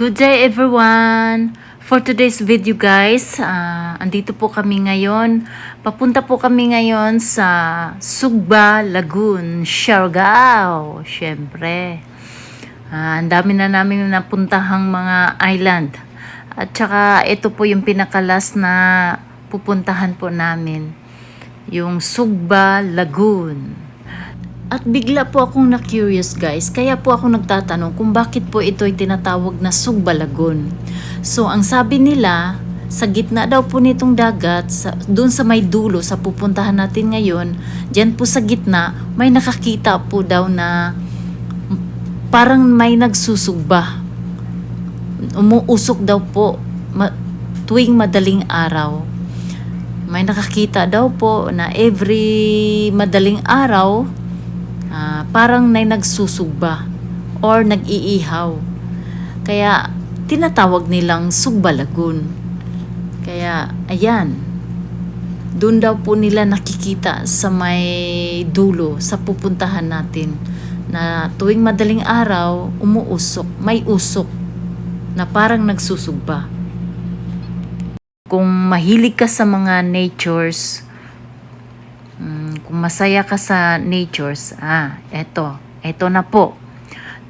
Uh, good day everyone! For today's video guys, uh, andito po kami ngayon. Papunta po kami ngayon sa Sugba, Lagoon, Siargao. Siyempre. Ah, ang dami na namin napuntahang mga island. At saka ito po yung pinakalas na pupuntahan po namin. Yung Sugba Lagoon. At bigla po akong na-curious guys, kaya po ako nagtatanong kung bakit po ito ay tinatawag na Sugbalagon. So ang sabi nila, sa gitna daw po nitong dagat, sa, dun sa may dulo, sa pupuntahan natin ngayon, dyan po sa gitna, may nakakita po daw na parang may nagsusugba. Umuusok daw po ma- tuwing madaling araw. May nakakita daw po na every madaling araw, parang may nagsusugba or nag-iihaw. Kaya tinatawag nilang sugbalagun. Kaya ayan, doon daw po nila nakikita sa may dulo sa pupuntahan natin na tuwing madaling araw umuusok, may usok na parang nagsusugba. Kung mahilig ka sa mga natures, Kung masaya ka sa natures, ah, eto, eto na po.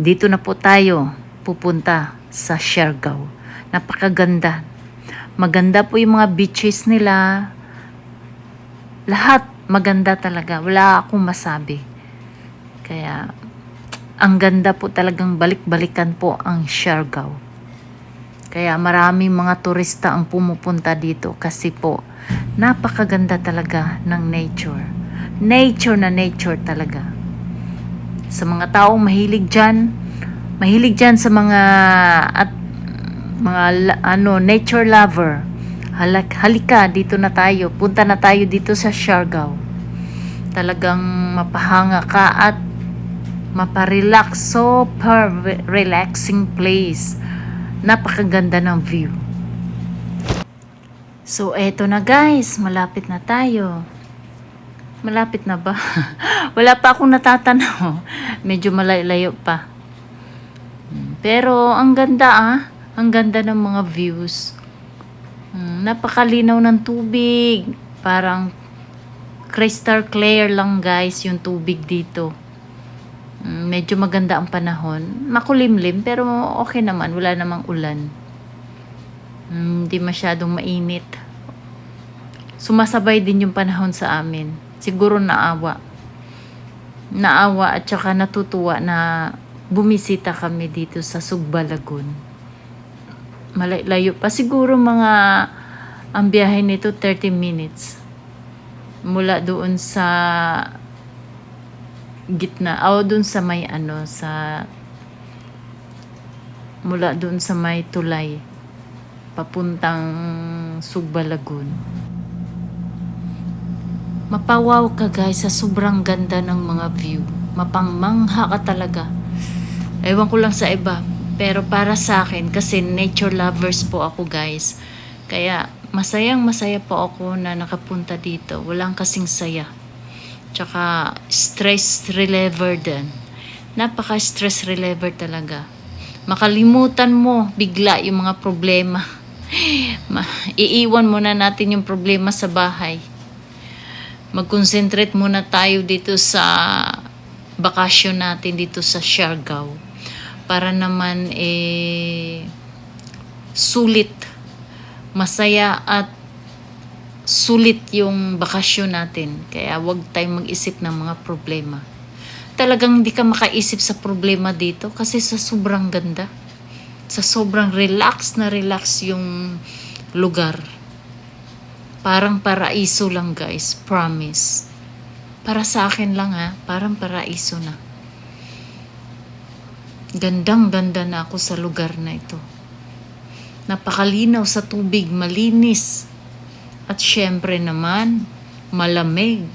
Dito na po tayo pupunta sa Siargao. Napakaganda. Maganda po yung mga beaches nila. Lahat maganda talaga. Wala akong masabi. Kaya, ang ganda po talagang balik-balikan po ang Siargao. Kaya maraming mga turista ang pumupunta dito kasi po napakaganda talaga ng nature. Nature na nature talaga. Sa mga taong mahilig dyan, mahilig dyan sa mga at mga ano nature lover. Halak, halika dito na tayo. Punta na tayo dito sa Siargao. Talagang mapahanga ka at maparelax. Super relaxing place napakaganda ng view. So, eto na guys, malapit na tayo. Malapit na ba? Wala pa akong natatanaw. Medyo malayo pa. Hmm, Pero, ang ganda ah. Ang ganda ng mga views. Hmm, napakalinaw ng tubig. Parang crystal clear lang guys yung tubig dito. Mm, medyo maganda ang panahon. Makulimlim pero okay naman, wala namang ulan. Hindi masyadong mainit. Sumasabay din yung panahon sa amin. Siguro naawa. Naawa at saka natutuwa na bumisita kami dito sa Sugba Lagoon. Malayo pa. Siguro mga ang biyahe nito 30 minutes. Mula doon sa gitna o dun sa may ano sa mula dun sa may tulay papuntang Sugba Lagoon mapawaw ka guys sa sobrang ganda ng mga view mapangmangha ka talaga ewan ko lang sa iba pero para sa akin kasi nature lovers po ako guys kaya masayang masaya po ako na nakapunta dito walang kasing saya Tsaka stress reliever din. Napaka stress reliever talaga. Makalimutan mo bigla yung mga problema. Ma- Iiwan muna natin yung problema sa bahay. Mag-concentrate muna tayo dito sa bakasyon natin dito sa Siargao. Para naman eh sulit, masaya at sulit yung bakasyon natin. Kaya wag tayong mag-isip ng mga problema. Talagang hindi ka makaisip sa problema dito kasi sa sobrang ganda. Sa sobrang relax na relax yung lugar. Parang paraiso lang guys, promise. Para sa akin lang ha, parang paraiso na. Gandang ganda na ako sa lugar na ito. Napakalinaw sa tubig, malinis. At syempre naman, malamig.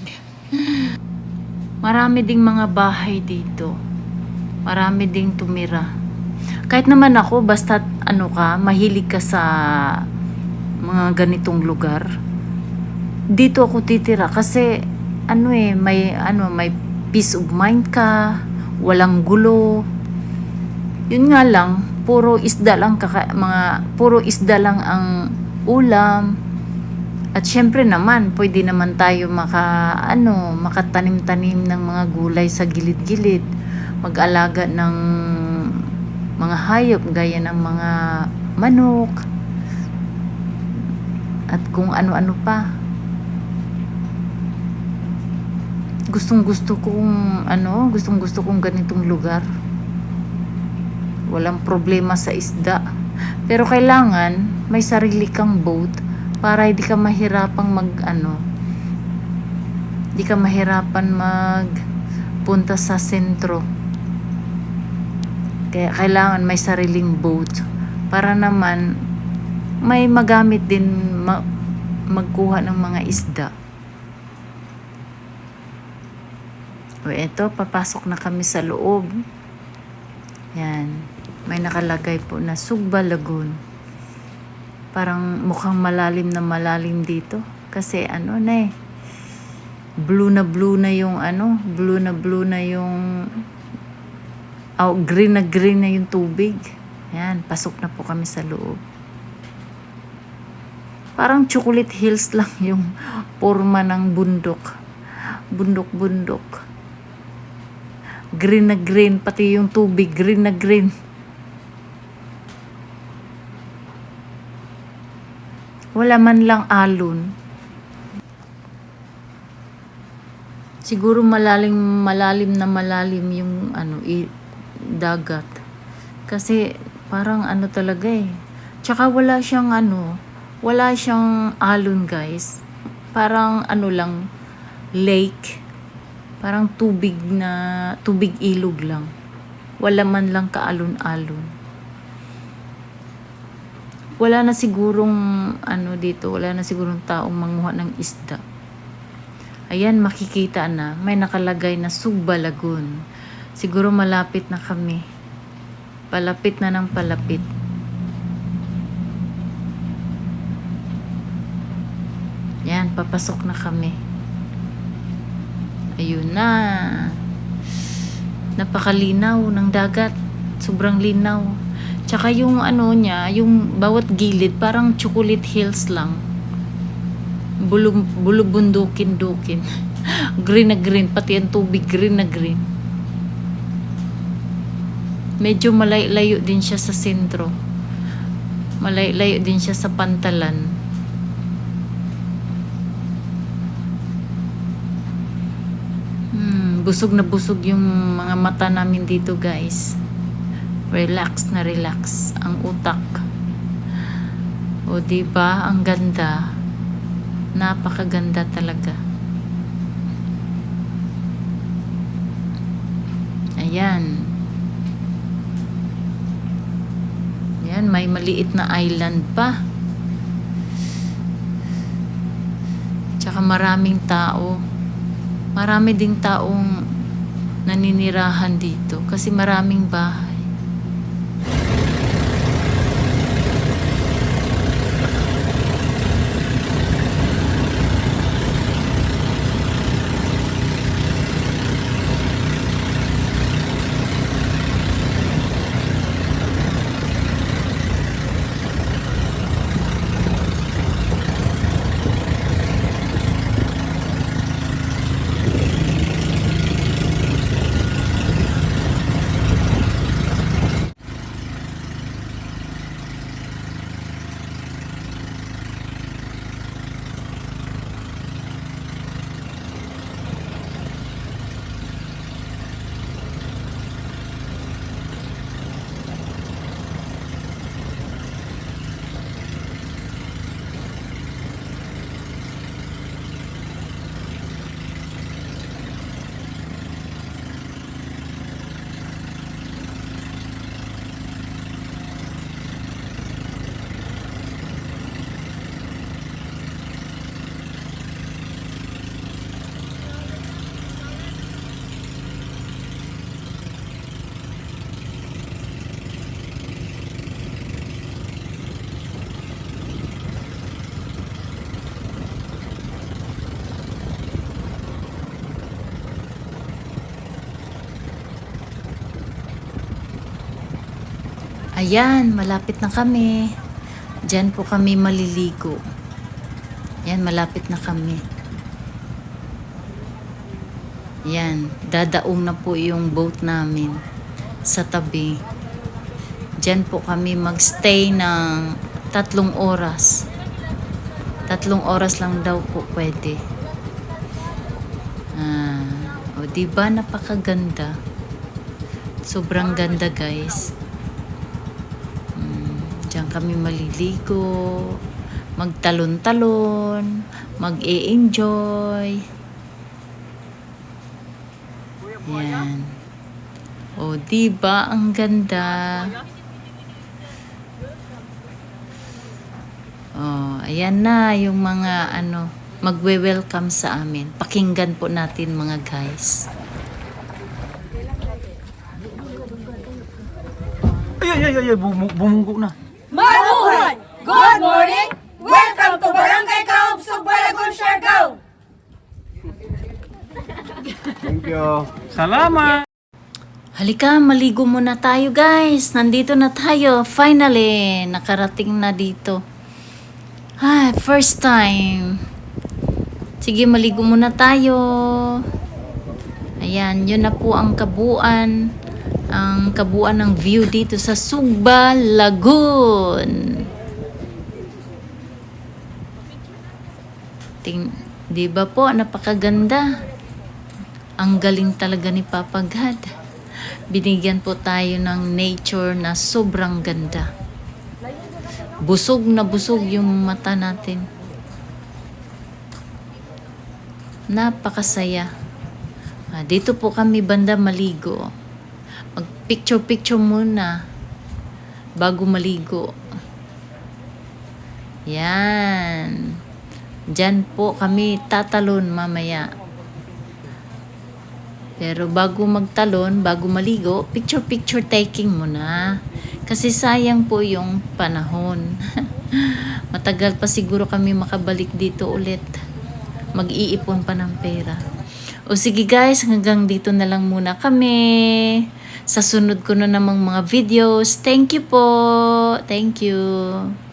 Marami ding mga bahay dito. Marami ding tumira. Kahit naman ako, basta ano ka, mahilig ka sa mga ganitong lugar. Dito ako titira kasi ano eh, may ano, may peace of mind ka, walang gulo. Yun nga lang, puro isda lang kaka, mga puro isda lang ang ulam. At syempre naman, pwede naman tayo maka ano, makatanim-tanim ng mga gulay sa gilid-gilid. Mag-alaga ng mga hayop gaya ng mga manok at kung ano-ano pa. Gustong gusto kong ano, gustong gusto kong ganitong lugar. Walang problema sa isda. Pero kailangan may sarili kang boat para hindi ka mahirapang mag ano, hindi ka mahirapan mag punta sa sentro. Kaya kailangan may sariling boat para naman may magamit din ma- magkuha ng mga isda. O eto, papasok na kami sa loob. Yan. May nakalagay po na Sugba Lagoon. Parang mukhang malalim na malalim dito. Kasi ano na eh. Blue na blue na yung ano. Blue na blue na yung... Oh, green na green na yung tubig. Yan. Pasok na po kami sa loob. Parang chocolate hills lang yung forma ng bundok. Bundok-bundok green na green, pati yung tubig, green na green. Wala man lang alon. Siguro malalim, malalim na malalim yung ano, i, dagat. Kasi parang ano talaga eh. Tsaka wala siyang ano, wala siyang alon guys. Parang ano lang, lake Parang tubig na, tubig ilog lang. Wala man lang kaalon-alon. Wala na sigurong, ano dito, wala na sigurong taong manguha ng isda. Ayan, makikita na, may nakalagay na Sugba Lagoon. Siguro malapit na kami. Palapit na ng palapit. Yan, papasok na kami. Ayun na. Napakalinaw ng dagat. Sobrang linaw. Tsaka yung ano niya, yung bawat gilid, parang chocolate hills lang. Bulub, bulubundukin-dukin. green na green, pati ang tubig green na green. Medyo malay-layo din siya sa sentro. Malay-layo din siya sa pantalan. Hmm, busog na busog yung mga mata namin dito guys. Relax na relax ang utak. O di ba ang ganda. Napakaganda talaga. Ayan. Ayan, may maliit na island pa. Tsaka maraming tao marami ding taong naninirahan dito kasi maraming bahay. Ayan, malapit na kami. Diyan po kami maliligo. Yan, malapit na kami. Yan, dadaong na po yung boat namin sa tabi. Diyan po kami magstay ng tatlong oras. Tatlong oras lang daw po pwede. Ah, o di ba napakaganda? Sobrang ganda guys. Kami maliligo, magtalon-talon, mag-e-enjoy. Yan. O, di ba ang ganda? Oh, ayan na yung mga ano, magwe-welcome sa amin. Pakinggan po natin mga guys. Ay, ay, ay, ay, ay, bum- bumunggo na. Good morning! Welcome to Barangay Kaob, Sugbalagon, Siargao! Thank you. Salamat. Halika, maligo muna tayo guys. Nandito na tayo. Finally, nakarating na dito. Ay, first time. Sige, maligo muna tayo. Ayan, yun na po ang kabuuan. Ang kabuuan ng view dito sa Sugba Lagoon. Di ba po, napakaganda. Ang galing talaga ni Papa God. Binigyan po tayo ng nature na sobrang ganda. Busog na busog yung mata natin. Napakasaya. Ah, dito po kami banda maligo. Mag-picture-picture muna bago maligo. Yan. Diyan po kami tatalon mamaya. Pero bago magtalon, bago maligo, picture-picture taking muna. Kasi sayang po yung panahon. Matagal pa siguro kami makabalik dito ulit. Mag-iipon pa ng pera. O sige guys, hanggang dito na lang muna kami. Sa sunod ko na namang mga videos. Thank you po. Thank you.